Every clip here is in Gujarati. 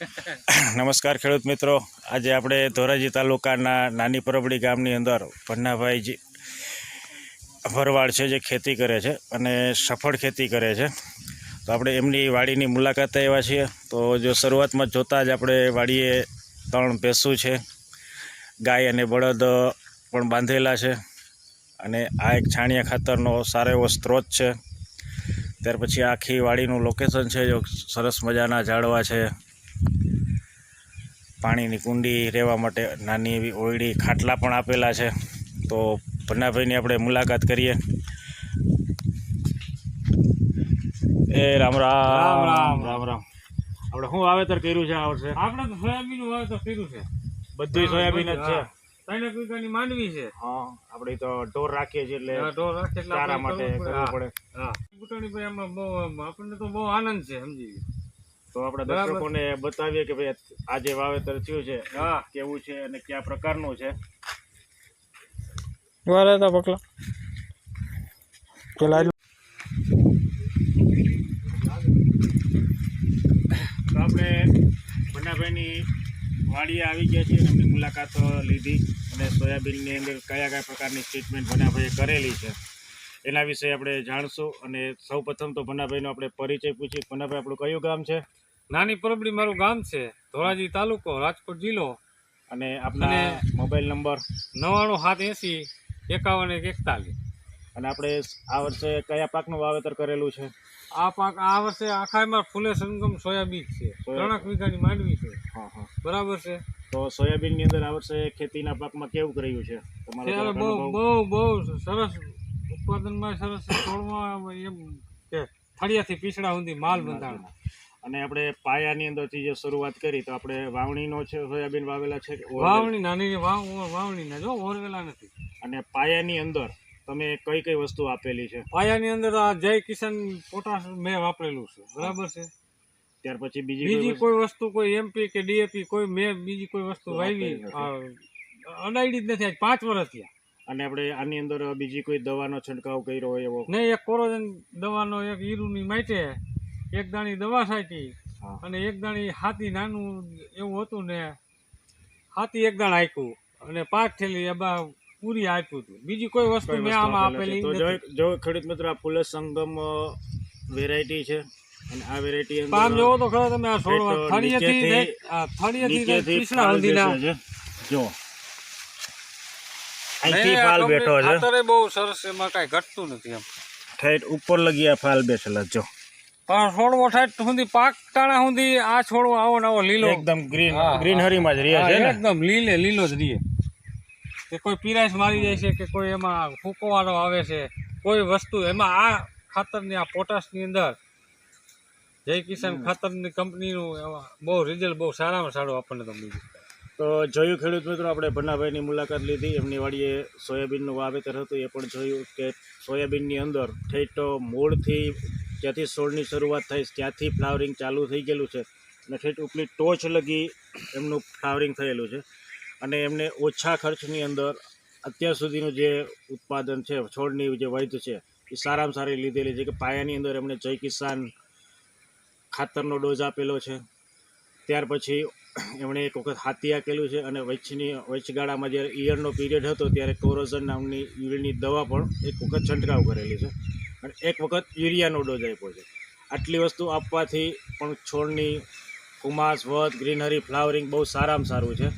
નમસ્કાર ખેડૂત મિત્રો. આજે આપણે ધોરાજી તાલુકાના નાની પરબડી ગામની અંદર ભન્નાભાઈજી ભરવાડ છે જે ખેતી કરે છે અને સફળ ખેતી કરે છે. તો આપણે એમની વાડીની મુલાકાત આવ્યા છીએ. તો જો શરૂઆતમાં જોતાં જ આપણે વાડીએ ત્રણ ભેંસું છે, ગાય અને બળદ પણ બાંધેલા છે અને આ એક છાણિયા ખાતરનો સારો એવો સ્ત્રોત છે. ત્યાર પછી આખી વાડીનું લોકેશન છે, જો સરસ મજાના ઝાડવા છે. પાણીની કુંડી રહેવા માટે નાની એવી ઓયડી ખાટલા પણ આપેલા છે. તો ભન્નાભાઈની આપણે મુલાકાત કરીએ. એ રામ રામ. રામ, રામ. રામ આપણે શું વાવેતર કર્યું છે આ વર્ષે? આપણે તો સોયાબીન વાવેતર કર્યું છે. બધું સોયાબીન જ છે. ત્રણ વીઘાની માંડવી છે. હા આપણે તો ઢોર રાખીએ છીએ એટલે ઢોર રાખીએ એટલે ચારા માટે કરવું પડે. હા. બુટાણી ભાઈ આમાં બહુ આપણને તો બહુ આનંદ છે સમજી ગયો. તો આપણે. દર્શકોને બતાવીએ કે ભાઈ આ જે વાવેતર થયું છે કેવું છે અને કયા પ્રકારનું છે? વારે હતા પકલા. પેલા તો આપણે ભંડાભાઈની વાડીએ આવી ગયા છીએ અને એમની મુલાકાત લીધી અને સોયાબીનની અંદર કયા કયા પ્રકારની ટ્રીટમેન્ટ ભંડાભાઈએ કરેલી છે. એના વિશે આપણે જાણશું અને સૌ પ્રથમ તો ભન્નાભાઈનો આપણે પરિચય પૂછી ભન્નાભાઈ આપણું કયું ગામ છે? નાની પરબડી મારું ગામ છે ધોરાજી તાલુકો રાજકોટ જિલ્લો. અને આપના મોબાઈલ નંબર? નવાણું સાત એંસી એકાવન એક એકતાલીસ. અને આપણે આ વર્ષે કયા પાકનું વાવેતર કરેલું છે? આ પાક આ વર્ષે આખામાં ફૂલે સંગમ સોયાબીન છે. ત્રણક વીઘાની માંડવી છે. હા હા. બરાબર છે? તો સોયાબીનની અંદર આ વર્ષે ખેતીના પાકમાં કેવું કર્યું છે? તમારો બહુ બહુ બહુ સરસ ઉત્પાદનમાં સરસ છોડમાં એમ કે ફળિયાથી પીછડા સુધી માલ બંધાણમાં. અને આપણે પાયાની અંદરથી જે શરૂઆત કરી તો આપણે વાવણીનો છે સોયાબીન વાવેલા છે વાવણી નાની વાવણીના વાવણી ના જો ઓરવેલા નથી. અને પાયાની અંદર તમે કઈ કઈ વસ્તુ આપેલી છે? પાયાની અંદર આ જય કિશન પોટાશ મેં વાપરેલું છે બરાબર છે? ત્યાર પછી બીજી બીજી કોઈ વસ્તુ કોઈ એમપી કે ડીએપી કોઈ મેં બીજી કોઈ વસ્તુ વાવી અડાયડી જ નથી આજ પાંચ વર્ષ થયા. અને આપણે આની અંદર બીજી કોઈ દવાનો છંટકાવ કર્યો હોય એવો? નહીં એક કોરોજન દવાનો એક ઈરુની માટે એક દાણી દવા સાચી અને એક દાણી હાથી નાનું એવું હતું ને હાથી એક દાણ આપ્યું અને પાંચ થેલી એમાં પૂરી આપ્યું હતું. બીજી કોઈ વસ્તુ મેં આમાં આપેલી જો. ખેડૂત મિત્ર આ ફૂલ સંગમ વેરાયટી છે અને આ વેરાયટી તો જોવો તો ખરો તમે આ છોડવા થળિયેથી થળિયેથી પીસણા છે જો. અહીંથી ફાલ બેઠો છે. અત્યારે બહુ સરસ એમાં કાંઈ ઘટતું નથી એમ. ઠેઠ ઉપર લગી આ ફાલ બેસેલા જો. પણ છોડવો ઠેઠ સુધી પાક ટાણા સુધી આ છોડવો આવો ને આવો લીલો. એકદમ ગ્રીન. ગ્રીનહરીમાં જ રહે છે એકદમ લીલે લીલો જ રીએ. કે કોઈ પીરાશ મારી જાય છે કે કોઈ એમાં ફૂંકવાનો આવે છે. કોઈ વસ્તુ એમાં આ ખાતરની આ પોટાશની અંદર જય કિસાન ખાતરની કંપનીનું બહુ રિઝલ્ટ બહુ સારામાં સારું આપણને તો મળ્યું. તો જોયું ખેડૂત મિત્રો, આપણે ભન્નાભાઈની મુલાકાત લીધી. એમની વાડીએ સોયાબીનનું વાવેતર હતું, એ પણ જોયું કે સોયાબીનની અંદર ઠેઠો મૂળથી જ્યાંથી છોડની શરૂઆત થઈ ત્યાંથી ફ્લાવરિંગ ચાલુ થઈ ગયેલું છે અને ઠેઠ ઉપલી ટોચ લગી એમનું ફ્લાવરિંગ થયેલું છે. અને એમને ઓછા ખર્ચની અંદર અત્યાર સુધીનું જે ઉત્પાદન છે, છોડની જે વૈધ છે, એ સારામાં સારી લીધેલી છે કે પાયાની અંદર એમણે જય કિસાન ખાતરનો ડોઝ આપેલો છે. ત્યાર પછી એમણે એક વખત હાથી આપેલું છે અને વચ્ચની વચગાળામાં જ્યારે ઈયળનો પીરિયડ હતો ત્યારે કોરોઝન નામની ઈયળની દવા પણ એક વખત છંટકાવ કરેલી છે. અને એક વખત યુરિયાનો ડોઝ આપ્યો છે. આટલી વસ્તુ આપવાથી પણ છોડની કુમાસ, વધ, ગ્રીનરી, ફ્લાવરિંગ બહુ સારામાં સારું છે.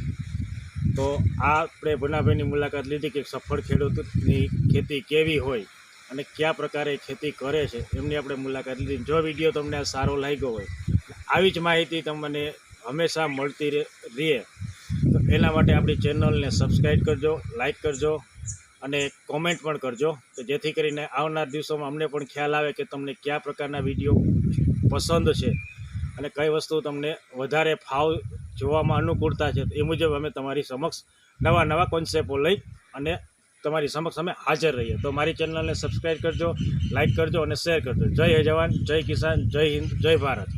તો આ આપણે ભનાભાઈની મુલાકાત લીધી કે સફળ ખેડૂતની ખેતી કેવી હોય અને કયા પ્રકારે ખેતી કરે છે, એમની આપણે મુલાકાત લીધી. જો વીડિયો તમને સારો લાગ્યો હોય, આવી જ માહિતી તમને હંમેશા મળતી રહે તો એના માટે આપણી ચેનલને સબસ્ક્રાઈબ કરજો લાઇક કરજો, અને કોમેન્ટ પણ કરજો કે જેથી કરીને આવનાર દિવસોમાં અમને પણ ખ્યાલ આવે કે તમને કયા પ્રકારના વીડિયો પસંદ છે અને કઈ વસ્તુ તમને વધારે ફાવ જોવામાં અનુકૂળતા છે. એ મુજબ અમે તમારી સમક્ષ નવા નવા કોન્સેપ્ટો લઈ અને તમારી સમક્ષ અમે હાજર રહીએ. તો મારી ચેનલને સબસ્ક્રાઈબ કરજો લાઇક કરજો અને શેર કરજો. જય જવાન, જય કિસાન, જય હિન્દ, જય ભારત.